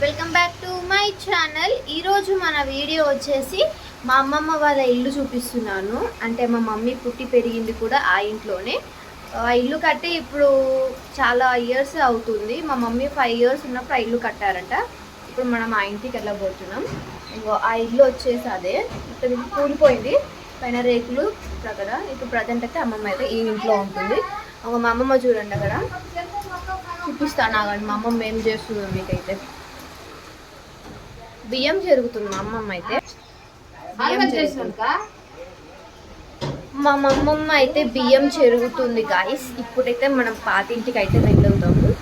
Welcome back to my channel. ఈరోజు మన video వచ్చేసి మా అమ్మమ్మ వాళ్ళ ఇల్లు చూపిస్తున్నాను. అంటే మా మమ్మీ పుట్టి పెరిగింది కూడా ఆ ఇంట్లోనే. ఆ ఇల్లు కట్టి ఇప్పుడు చాలా ఇయర్స్ అవుతుంది. మా మమ్మీ ఫైవ్ ఇయర్స్ ఉన్నప్పుడు ఆ ఇల్లు కట్టారంట. ఇప్పుడు మనం ఆ ఇంటికి వెళ్ళబోతున్నాం. ఇంకో ఆ ఇల్లు వచ్చేసి అదే. ఇక్కడ కూలిపోయింది. పైన రేకులు అక్కడ ఇప్పుడు ప్రజెంట్ అయితే అమ్మమ్మ అయితే ఈ ఇంట్లో ఉంటుంది. ఒక మా అమ్మమ్మ చూడండి అక్కడ. చూపిస్తాను ఆగండి. మా అమ్మమ్మ ఏం చేస్తుందో మీకైతే. బియ్యం జరుగుతుంది మా అమ్మమ్మ అయితే. మా అమ్మమ్మ అయితే బియ్యం చెరుగుతుంది గాయస్ ఇప్పుడైతే మనం పాతింటికి అయితే వెళ్ళవుతాము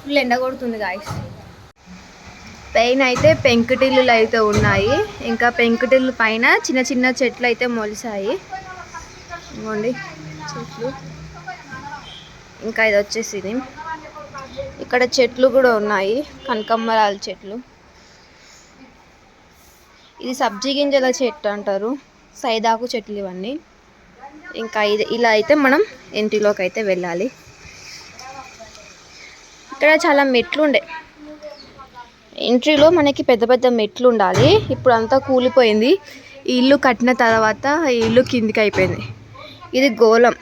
ఫుల్ ఎండ కొడుతుంది గాయస్ పైన అయితే పెంకుటిల్లులు అయితే ఉన్నాయి. ఇంకా పెంకుటిల్లు పైన చిన్న చిన్న చెట్లు అయితే మొలిసాయి ఇవ్వండి చెట్లు. ఇంకా ఇది వచ్చేసి ఇది ఇక్కడ చెట్లు కూడా ఉన్నాయి కనకమ్మరాల చెట్లు. ఇది సబ్జీ గింజల చెట్టు అంటారు సైదాకు చెట్లు ఇవన్నీ. ఇంకా ఇది ఇలా అయితే మనం ఇంటిలోకి అయితే వెళ్ళాలి. ఇక్కడ చాలా మెట్లు ఉండే. ఎంట్రీలో మనకి పెద్ద పెద్ద మెట్లు ఉండాలి. ఇప్పుడు అంతా కూలిపోయింది. ఈ ఇల్లు కట్టిన తర్వాత ఈ ఇల్లు కిందికి అయిపోయింది. ఇది గోళం.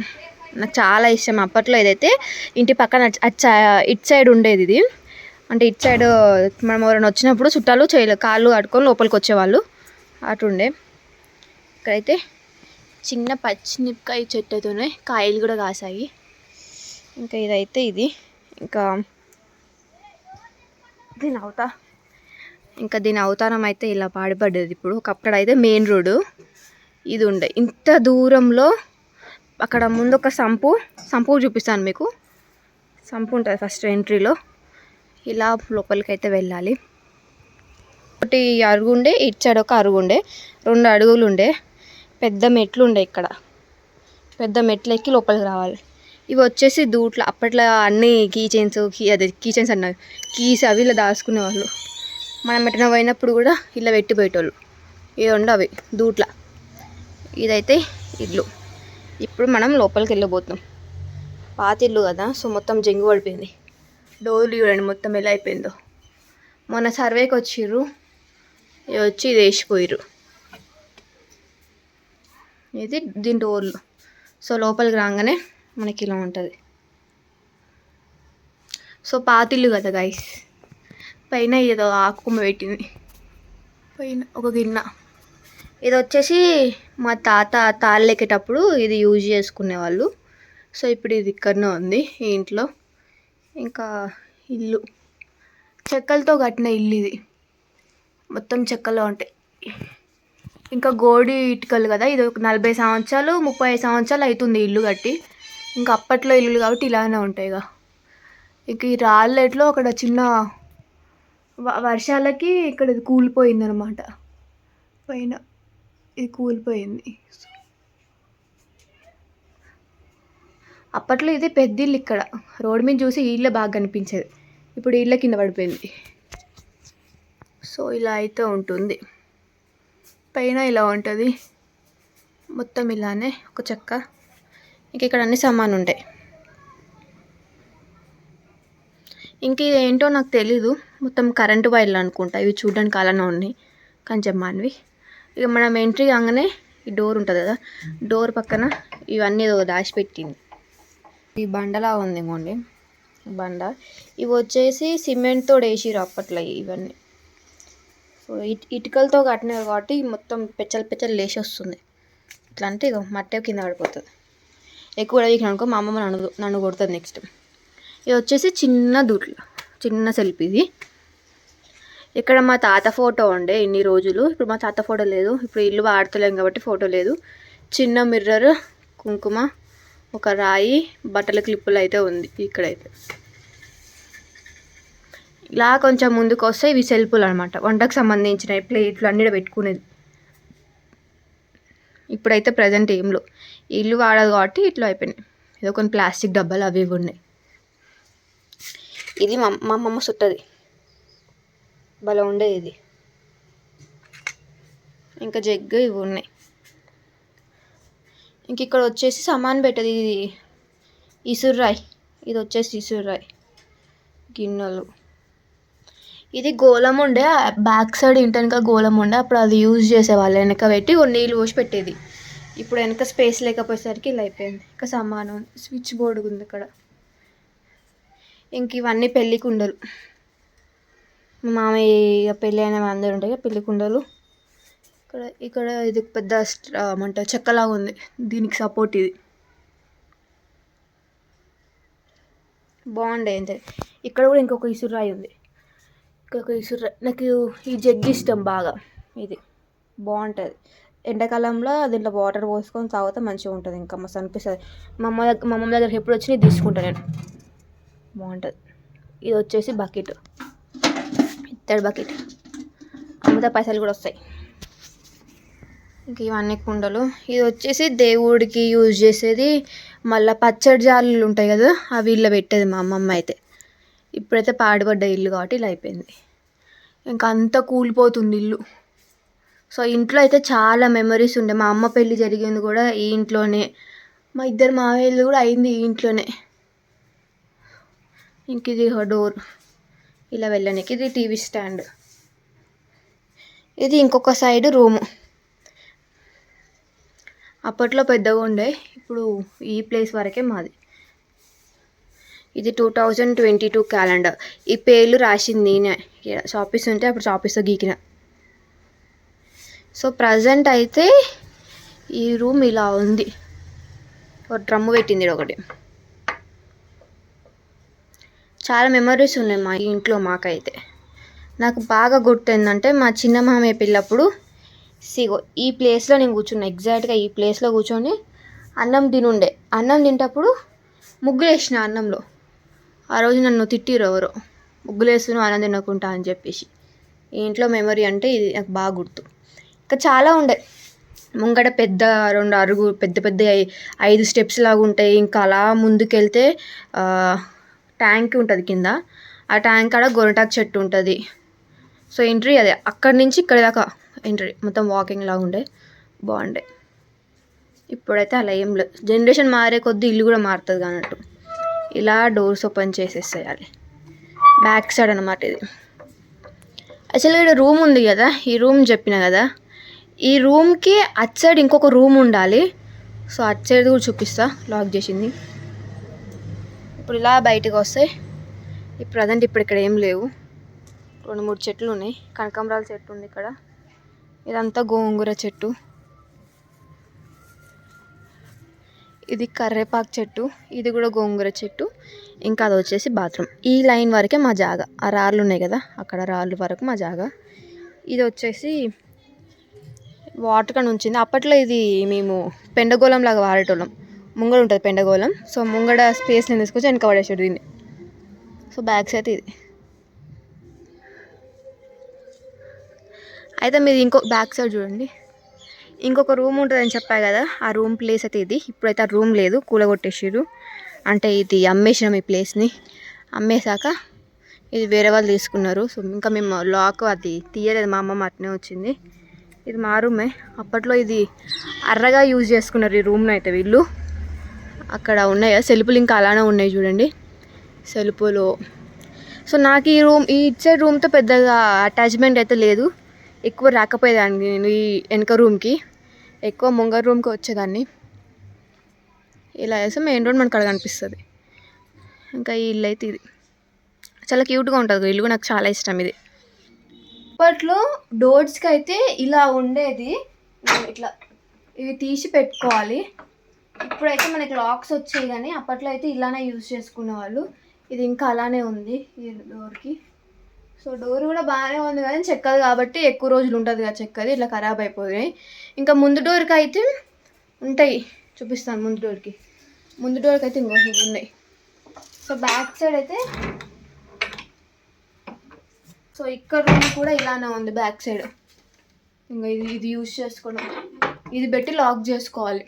నాకు చాలా ఇష్టం. అప్పట్లో ఏదైతే ఇంటి పక్కన ఇట్ ఇటు సైడ్ ఉండేది ఇది. అంటే ఇటు సైడ్ మనం ఎవరైనా వచ్చినప్పుడు చుట్టాలు చేయలే కాళ్ళు కట్టుకొని లోపలికి వచ్చేవాళ్ళు. అటుండే ఇక్కడైతే చిన్న పచ్చిమిరపకాయ చెట్టు అయితే ఉన్నాయి కాయలు కూడా కాసాయి. ఇంకా ఇదైతే ఇది. ఇంకా దీని అవుతా ఇంకా దీని అవతారం అయితే ఇలా పాడిపడ్డది ఇప్పుడు. ఒకప్పుడు అయితే మెయిన్ రోడ్డు ఇది ఉండే. ఇంత దూరంలో అక్కడ ముందు ఒక సంపు సంపు చూపిస్తాను మీకు. సంపు ఉంటుంది ఫస్ట్ ఎంట్రీలో. ఇలా లోపలికి అయితే వెళ్ళాలి. ఒకటి అరుగు ఉండే ఇటు సైడ్ ఒక అరుగు ఉండే రెండు అడుగులు ఉండే. పెద్ద మెట్లు ఉండే ఇక్కడ. పెద్ద మెట్లు ఎక్కి లోపలికి రావాలి. ఇవి వచ్చేసి దూట్లో అప్పట్లో అన్ని కీ చైన్స్ కీ అదే కీ చైన్స్ అన్నారు. కీస్ అవి ఇలా దాచుకునేవాళ్ళు. మనం ఎట్లా పోయినప్పుడు కూడా ఇలా పెట్టిపోయేటోళ్ళు ఇవి ఉండవు దూట్ల. ఇదైతే ఇల్లు. ఇప్పుడు మనం లోపలికి వెళ్ళబోతున్నాం పాతిల్లు కదా సో మొత్తం జంగు పడిపోయింది. డోర్లు చూడండి మొత్తం ఎలా అయిపోయిందో. మొన్న సర్వేకి వచ్చిర్రు వచ్చి ఇది వేసిపోయిర్రు. ఇది దీని డోర్లు. సో లోపలికి రాగానే మనకి ఇలా ఉంటుంది. సో పాతిల్లు కదా గైస్ పైన ఏదో ఆకుమ పెట్టింది. పైన ఒక గిన్నె. ఇది వచ్చేసి మా తాత తాళ్ళెక్కేటప్పుడు ఇది యూజ్ చేసుకునేవాళ్ళు. సో ఇప్పుడు ఇది ఇక్కడనే ఉంది ఈ ఇంట్లో. ఇంకా ఇల్లు. చెక్కలతో కట్టిన ఇల్లు ఇది. మొత్తం చెక్కలో ఉంటాయి. ఇంకా గోడి ఇటుకలు కదా ఇది ఒక నలభై సంవత్సరాలు ముప్పై సంవత్సరాలు అవుతుంది ఇల్లు కట్టి. ఇంకా అప్పట్లో ఇల్లు కాబట్టి ఇలానే ఉంటాయి ఇక. ఇక ఈ రాళ్ళెట్లో అక్కడ చిన్న వ- వర్షాలకి ఇక్కడ ఇది పైన. ఇది కూలిపోయింది. అప్పట్లో ఇది పెద్ద ఇల్లు ఇక్కడ. రోడ్ మీద చూసి ఇల్లు బాగా కనిపించేది. ఇప్పుడు ఇళ్ళ కింద పడిపోయింది. సో ఇలా అయితే ఉంటుంది. పైన ఇలా ఉంటుంది. మొత్తం ఇలానే ఒక చెక్క. ఇంక ఇక్కడ అన్ని సామాను ఉంటాయి. ఇంక ఇది ఏంటో నాకు తెలీదు. మొత్తం కరెంటు వైర్లు అనుకుంటా. ఇవి చూడడానికి అలానే ఉన్నాయి. కొంచెం ఇక మనం ఎంట్రీ కాగానే ఈ డోర్ ఉంటుంది కదా డోర్ పక్కన ఇవన్నీ ఏదో దాచిపెట్టింది. ఈ బండలా ఉంది బండ. ఇవి వచ్చేసి సిమెంట్తో వేసిరు అప్పట్లో ఇవన్నీ. సో ఇట్ ఇటుకలతో కట్టినారు కాబట్టి మొత్తం పెచ్చలు పెచ్చలు లేచి వస్తుంది. ఇట్లా అంటే ఇక మట్టి కింద పడిపోతుంది. ఎక్కువ అడిగిన అనుకో మా అమ్మమ్మ నన్ను నన్ను కొడుతుంది నెక్స్ట్ ఇది వచ్చేసి చిన్న దూట్ల చిన్న సెల్ఫ్ ఇది. ఇక్కడ మా తాత ఫోటో ఉండే ఇన్ని రోజులు. ఇప్పుడు మా తాత ఫోటో లేదు. ఇప్పుడు ఇల్లు వాడతలేం కాబట్టి ఫోటో లేదు. చిన్న మిర్రర్ కుంకుమ ఒక రాయి బట్టల క్లిప్పులు అయితే ఉంది ఇక్కడైతే. ఇలా కొంచెం ముందుకు వస్తే ఇవి సెల్పులు అనమాట వంటకు సంబంధించిన ప్లేట్లు అన్నీ పెట్టుకునేది. ఇప్పుడైతే ప్రజెంట్ ఏంలో ఇల్లు వాడదు కాబట్టి ఇట్లా అయిపోయినాయి. ఏదో కొన్ని ప్లాస్టిక్ డబ్బాలు అవి ఇవి ఉన్నాయి. ఇది మా మా అమ్మమ్మ సుట్టది. భలే ఉండేది ఇది. ఇంకా జగ్గు ఇవి ఉన్నాయి. ఇంక ఇక్కడ వచ్చేసి సామాన్ పెట్టదు ఇది. ఇసుర్రాయ్ ఇది వచ్చేసి ఇసుర్రాయ్ గిన్నెలు. ఇది గోళం ఉండే బ్యాక్ సైడ్ ఇంటి వెనక గోళం ఉండే అప్పుడు అది యూజ్ చేసేవాళ్ళు. వెనక పెట్టి కొన్ని నీళ్ళు పోసి పెట్టేది. ఇప్పుడు వెనక స్పేస్ లేకపోయేసరికి ఇలా అయిపోయింది. ఇంకా సమానం స్విచ్ బోర్డు ఉంది ఇక్కడ. ఇంక ఇవన్నీ పెళ్ళికుండలు మా మామయ్య పెళ్ళి అయిన అందరు ఉంటాయి పెళ్ళి కుండలు. ఇక్కడ ఇక్కడ ఇది పెద్ద స్ట్ర- చెక్కలాగా ఉంది. దీనికి సపోర్ట్ ఇది. బాగుండే అంతే. ఇక్కడ కూడా ఇంకొక ఇసురాయి ఉంది. ఇంకొక ఇసురాయి నాకు ఈ జగ్గి ఇష్టం బాగా. ఇది బాగుంటుంది. ఎండాకాలంలో దీంట్లో వాటర్ పోసుకొని తాగితే మంచిగా ఉంటుంది ఇంకా. మస్తు అనిపిస్తుంది. మా అమ్మ దగ్గర మా అమ్మమ్మ దగ్గర ఎప్పుడు వచ్చి తీసుకుంటాను నేను. బాగుంటుంది. ఇది వచ్చేసి బకెట్. థర్డ్ బకెట్ అమ్మితే పైసలు కూడా వస్తాయి ఇంకా ఇవన్నీ కుండలు ఇది వచ్చేసి దేవుడికి యూజ్ చేసేది। మళ్ళీ పచ్చడి జాలు ఉంటాయి కదా అవి ఇళ్ళ పెట్టేది మా అమ్మమ్మ అయితే। ఇప్పుడైతే పాడుపడ్డ ఇల్లు కాబట్టి ఇలా అయిపోయింది। ఇంకా అంతా కూలిపోతుంది ఇల్లు। సో ఇంట్లో అయితే చాలా మెమరీస్ ఉండే. మా అమ్మ పెళ్ళి జరిగింది కూడా ఈ ఇంట్లోనే। మా ఇద్దరు మావయ్యలు కూడా అయింది ఈ ఇంట్లోనే। ఇంక ఇది డోర్ ఇలా వెళ్ళడానికి ఇది టీవీ స్టాండ్. ఇది ఇంకొక సైడ్ రూము. అప్పట్లో పెద్దగా ఉండే ఇప్పుడు ఈ ప్లేస్ వరకే మాది. ఇది two thousand twenty two calendar. ఈ పేర్లు రాసింది నేనే. షాపీస్ ఉంటే అప్పుడు షాపీస్తో గీకిన. సో ప్రజెంట్ అయితే ఈ రూమ్ ఇలా ఉంది. ఒక డ్రమ్ము పెట్టింది ఒకటి. చాలా మెమరీస్ ఉన్నాయి మా ఇంట్లో మాకైతే. నాకు బాగా గుర్తుందంటే మా చిన్న మామయ్య పెళ్ళప్పుడు సిగో ఈ ప్లేస్లో నేను కూర్చున్నా ఎగ్జాక్ట్గా ఈ ప్లేస్లో కూర్చొని అన్నం తినుండే. అన్నం తింటప్పుడు ముగ్గులేసిన అన్నంలో. ఆ రోజు నన్ను తిట్టిరు ఎవరో. ముగ్గులు అన్నం తినకుంటా అని చెప్పేసి. ఈ ఇంట్లో మెమరీ అంటే ఇది నాకు బాగా గుర్తు. ఇంకా చాలా ఉండే. ముంగట పెద్ద రెండు అరుగు పెద్ద పెద్ద ఐ- ఐదు స్టెప్స్ లాగా ఉంటాయి ఇంకా అలా ముందుకెళ్తే ట్యాంక్ ఉంటుంది కింద. ఆ ట్యాంక్ కాడ గోరింటాకు చెట్టు ఉంటుంది. సో ఎంట్రీ అదే. అక్కడి నుంచి ఇక్కడ దాకా ఎంట్రీ. మొత్తం వాకింగ్ లాగా ఉండే. బాగుండే. ఇప్పుడైతే అలా ఏం లేదు. జనరేషన్ మారే కొద్దీ ఇల్లు కూడా మారుతుంది అన్నట్టు ఇలా డోర్స్ ఓపెన్ చేసేసేయాలి. బ్యాక్ సైడ్ అనమాట ఇది. అసలు ఇక్కడ రూమ్ ఉంది కదా. ఈ రూమ్ చెప్పిన కదా. ఈ రూమ్కి అట్ సైడ్ ఇంకొక రూమ్ ఉండాలి. సో అట్ సైడ్ కూడా చూపిస్తా. లాక్ చేసింది. ఇప్పుడు ఇలా బయటకు వస్తాయి. ఈ ప్రజెంట్ ఇప్పుడు ఇక్కడ ఏం లేవు. రెండు మూడు చెట్లు ఉన్నాయి. కనకాంబరాల చెట్టు ఉంది ఇక్కడ. ఇదంతా గోంగూర చెట్టు. ఇది కర్రేపాకు చెట్టు. ఇది కూడా గోంగూర చెట్టు. ఇంకా అది వచ్చేసి బాత్రూమ్. ఈ లైన్ వరకే మా జాగా. ఆ రాళ్ళు ఉన్నాయి కదా అక్కడ రాళ్ళు వరకు మా జాగా. ఇది వచ్చేసి వాటర్ కన్ ఉంచింది అప్పట్లో ఇది మేము పెండగోళం లాగా వాడేటోళ్ళం. ముంగడ ఉంటుంది పెండగోళం. సో ముంగడ స్పేస్ నేను తీసుకొచ్చి వెనక పడేసాడు దీన్ని. సో బ్యాక్ సైడ్ ఇది. అయితే మీరు ఇంకో బ్యాక్ సైడ్ చూడండి. ఇంకొక రూమ్ ఉంటుందని చెప్పా కదా ఆ రూమ్ ప్లేస్ అయితే ఇది. ఇప్పుడైతే ఆ రూమ్ లేదు కూలగొట్టేసారు అంటే ఇది అమ్మేసినాం ఈ ప్లేస్ని అమ్మేశాక ఇది వేరే వాళ్ళు తీసుకున్నారు. సో ఇంకా మేము లాక్ అది తీయలేదు మా అమ్మమ్మ అట్నే వచ్చింది. ఇది మా రూమే అప్పట్లో ఇది అర్రగా యూజ్ చేసుకున్నారు ఈ రూమ్ని అయితే వీళ్ళు. అక్కడ ఉన్నాయా. సెలుపులు సెల్పులు ఇంకా అలానే ఉన్నాయి చూడండి. సెల్పులు సో నాకు ఈ రూమ్ ఈ ఇచ్చే రూమ్తో పెద్దగా అటాచ్మెంట్ అయితే లేదు. ఎక్కువ రాకపోయేదాన్ని నేను ఈ వెనక రూమ్కి. ఎక్కువ ముంగర రూమ్కి వచ్చేదాన్ని. ఇలా వేస్తే మెయిన్ రోడ్ మనకు అక్కడ కనిపిస్తుంది. ఇంకా ఈ ఇల్లు అయితే ఇది. చాలా క్యూట్గా ఉంటుంది. ఇల్లు నాకు చాలా ఇష్టం ఇది. అప్పట్లో డోర్స్కి అయితే ఇలా ఉండేది. ఇట్లా ఇవి తీసి పెట్టుకోవాలి. ఇప్పుడైతే మనకి లాక్స్ వచ్చాయి కానీ అప్పట్లో అయితే ఇలానే యూజ్ చేసుకునే వాళ్ళు ఇది ఇంకా అలానే ఉంది ఈ డోర్కి. సో డోర్ కూడా బాగానే ఉంది కానీ చెక్కది కాబట్టి ఎక్కువ రోజులు ఉంటుంది కదా చెక్కది. ఇట్లా ఖరాబ్ అయిపోయాయి ఇంకా ముందు డోర్కి అయితే ఉంటాయి. చూపిస్తాను ముందు డోర్కి. ముందు డోర్కి అయితే ఇంకో ఇవి ఉన్నాయి. సో బ్యాక్ సైడ్ అయితే సో ఇక్కడ రూమ్ కూడా ఇలానే ఉంది బ్యాక్ సైడ్. ఇంకా ఇది ఇది యూజ్ చేసుకోవడం. ఇది పెట్టి లాక్ చేసుకోవాలి.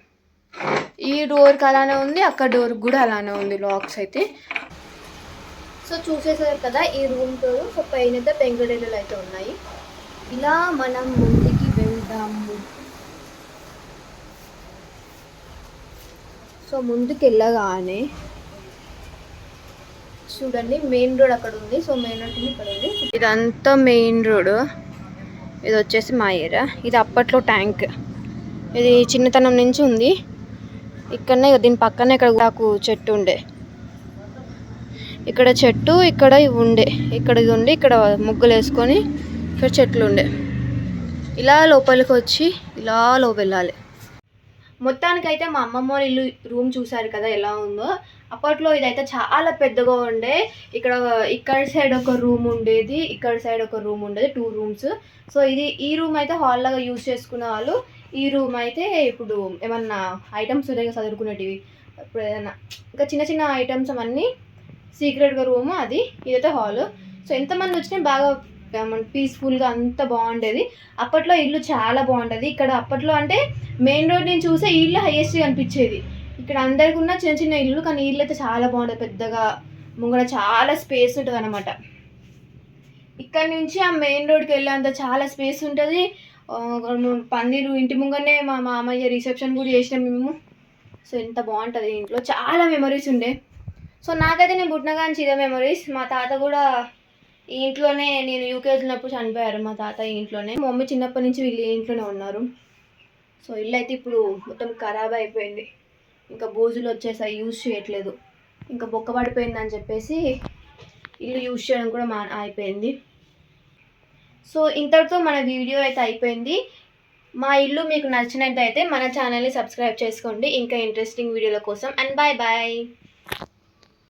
ఈ డోర్కి అలానే ఉంది అక్కడ డోర్కి కూడా అలానే ఉంది లాక్స్ అయితే. సో చూసేసారు కదా ఈ రూమ్ డోర్ సో పైన అయితే పెంకుడేలు అయితే ఉన్నాయి. ఇలా మనం ముందుకి వెళ్దాము. సో ముందుకు వెళ్ళగానే చూడండి మెయిన్ రోడ్ అక్కడ ఉంది. సో మెయిన్ రోడ్ ఇక్కడ ఉంది. ఇదంతా మెయిన్ రోడ్. ఇది వచ్చేసి మా ఏరియా. ఇది అప్పట్లో ట్యాంక్. ఇది చిన్నతనం నుంచి ఉంది. ఇక్కడనే దీని పక్కనే ఇక్కడ నాకు చెట్టు ఉండే. ఇక్కడ చెట్టు ఇక్కడ ఇవి ఉండే. ఇక్కడ ఇది ఉండి ఇక్కడ ముగ్గులు వేసుకొని ఇక్కడ చెట్లు ఉండే. ఇలా లోపలికి వచ్చి ఇలా లోపెళ్ళాలి. మొత్తానికైతే మా అమ్మమ్మ వాళ్ళ ఇల్లు రూమ్ చూసారు కదా ఎలా ఉందో. అప్పట్లో ఇదైతే చాలా పెద్దగా ఉండే. ఇక్కడ ఇక్కడ సైడ్ ఒక రూమ్ ఉండేది ఇక్కడ సైడ్ ఒక రూమ్ ఉండేది టూ రూమ్స్ సో ఇది ఈ రూమ్ అయితే హాల్ లాగా యూజ్ చేసుకునే వాళ్ళు. ఈ రూమ్ అయితే ఇప్పుడు ఏమన్నా ఐటమ్స్ ఉంటాయి కదా చదువుకునేటివి ఇప్పుడు ఏదైనా ఇంకా చిన్న చిన్న ఐటమ్స్ అవన్నీ సీక్రెట్గా రూమ్ అది ఇదైతే హాల్ సో ఎంతమంది వచ్చినా బాగా పీస్ఫుల్గా అంత బాగుండేది. అప్పట్లో ఇల్లు చాలా బాగుంటుంది ఇక్కడ అప్పట్లో అంటే మెయిన్ రోడ్ నేను చూసే ఇల్లు హైయెస్ట్ అనిపించేది. ఇక్కడ అందరికి ఉన్న చిన్న చిన్న ఇల్లు కానీ ఇల్లు అయితే చాలా బాగుంటుంది పెద్దగా ముంగడ చాలా స్పేస్ ఉంటుంది అనమాట ఇక్కడ నుంచి ఆ మెయిన్ రోడ్కి వెళ్ళేంత చాలా స్పేస్ ఉంటుంది. పన్నీరు ఇంటి ముంగనే మా మామయ్య రిసెప్షన్ కూడా చేసినాం మేము. సో ఎంత బాగుంటుంది ఇంట్లో. చాలా మెమరీస్ ఉండే. సో నాకైతే నేను పుట్టిన కానీ ఇదే మెమరీస్ మా తాత కూడా ఈ ఇంట్లోనే నేను యూకేజీ ఉన్నప్పుడు చనిపోయారు మా తాత ఈ ఇంట్లోనే. మా మమ్మీ చిన్నప్పటి నుంచి వీళ్ళు ఇంట్లోనే ఉన్నారు. సో ఇల్లు అయితే ఇప్పుడు మొత్తం ఖరాబ్ అయిపోయింది. ఇంకా బూజులు వచ్చేసాయి యూజ్ చేయట్లేదు. ఇంకా బొక్క పడిపోయింది అని చెప్పేసి ఇల్లు యూజ్ చేయడం కూడా మా అయిపోయింది. సో ఇంతటితో మన వీడియో అయితే అయిపోయింది. మా ఇల్లు మీకు నచ్చినట్టయితే మన ఛానల్ని సబ్స్క్రైబ్ చేసుకోండి. ఇంకా ఇంట్రెస్టింగ్ వీడియోల కోసం. And bye bye